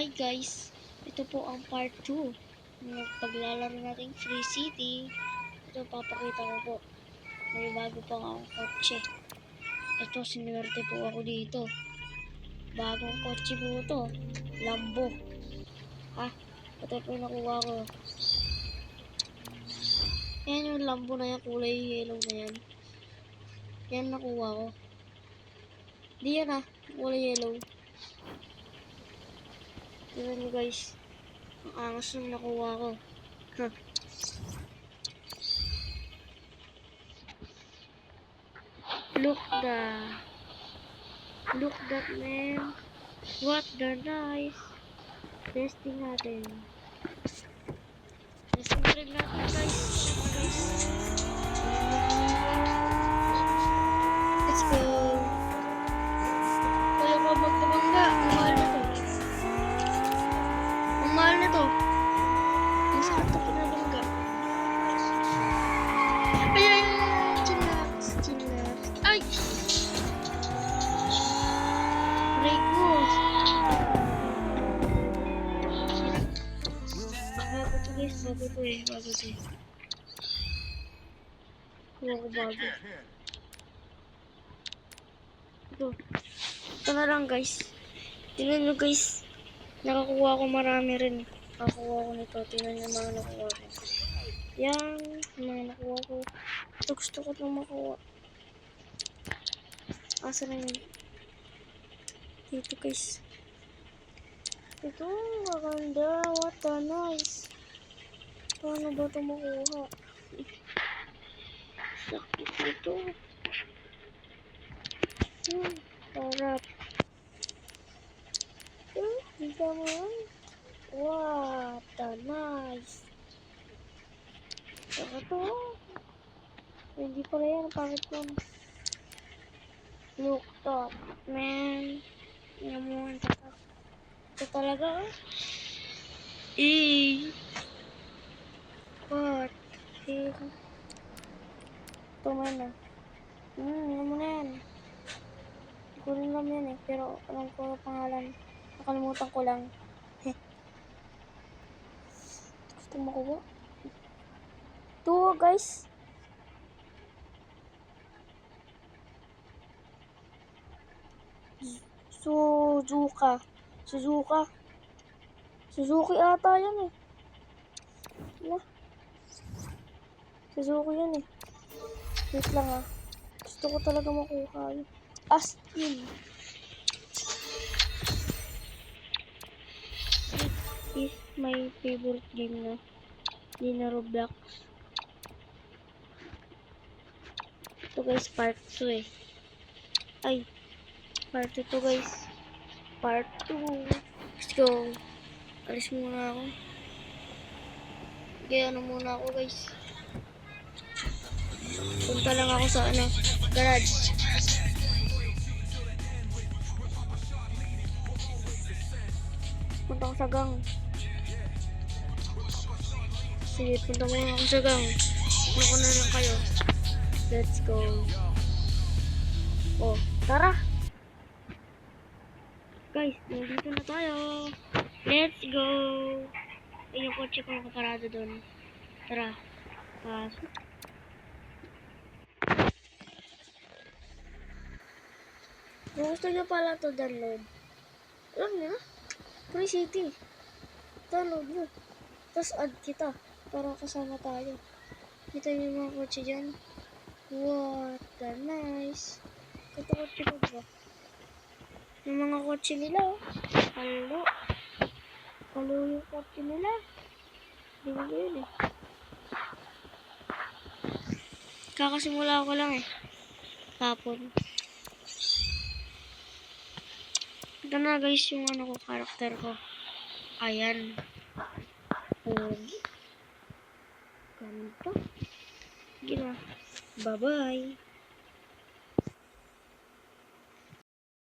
Hi guys, ito po ang part 2 ng paglalaro nating Free City. Ito papakita ko po. May bago pa akong kotse. Ito, sinuwerte po ako dito. Bagong kotse po ito. Lambo. Ha? Ito po yung nakuha ko. Yan yung Lambo na yan, kulay yellow na yan. Yan nakuha ko. Di yan ah, kulay yellow. Tignan nyo guys. Ang angas nung nakuha ko. Look the... Look that man. What the nice. Testing natin. Testing rin natin guys. Bago to eh. Bago to eh. Ko bago. Ito. Ito na lang guys. Tingnan nyo guys. Nakakuha ko marami rin. Nakakuha ko nito. Tingnan nyo mga nakuha ko. Yan. Mga nakuha ko. Ito gusto ko itong makuha. Asa na yun? Dito guys. Ito. Maganda. What a nice. Paano ba ito makuha? Sakit ito. Hmm. Sarap. Hmm, Kita mo? What a nice. Saka to. Hindi pala yan. Pangit yan. Look top. Man. Yan mo. Ito talaga. Eh. Ito man ah. Hmm, yan mo na yan. Ko rin alam yan eh. Pero alam ko ang pangalan. Nakalimutan ko lang. Heh. Gusto mo ko ba? Ito guys. Suzuka. Suzuka. Suzuki ata yan eh. Wala. Suzuki yan eh. Wait lang ah. Gusto ko talaga makuha yun. Astin. is my favorite game na. Hindi na Roblox. Ito guys, part 2 eh. Ay, part 2 to guys. Part 2. Let's go. Alis muna ako. Kaya ano muna ako guys. Punta lang ako sa ano, garage. Punta ako sa gang. Sige, punta muna ako sa gang. Ano na lang kayo. Let's go. Oh, tara! Guys, nandito na tayo. Let's go! Ayun yung kotse ko nakaparado doon. Tara. Pasok. Kung gusto nyo pala to download, alam nyo na, Free City. Download nyo. Tapos add kita para kasama tayo. Kita nyo mga kotse dyan. What a nice. Kata kotse ko ba? Yung mga kotse nila oh. Halo. Halo yung kotse nila. Hindi ko yun eh. Kakasimula ko lang eh. Kapon. Ito na guys yung ano ko, karakter ko. Ayan. Pogi. Ganito. Na. Bye-bye.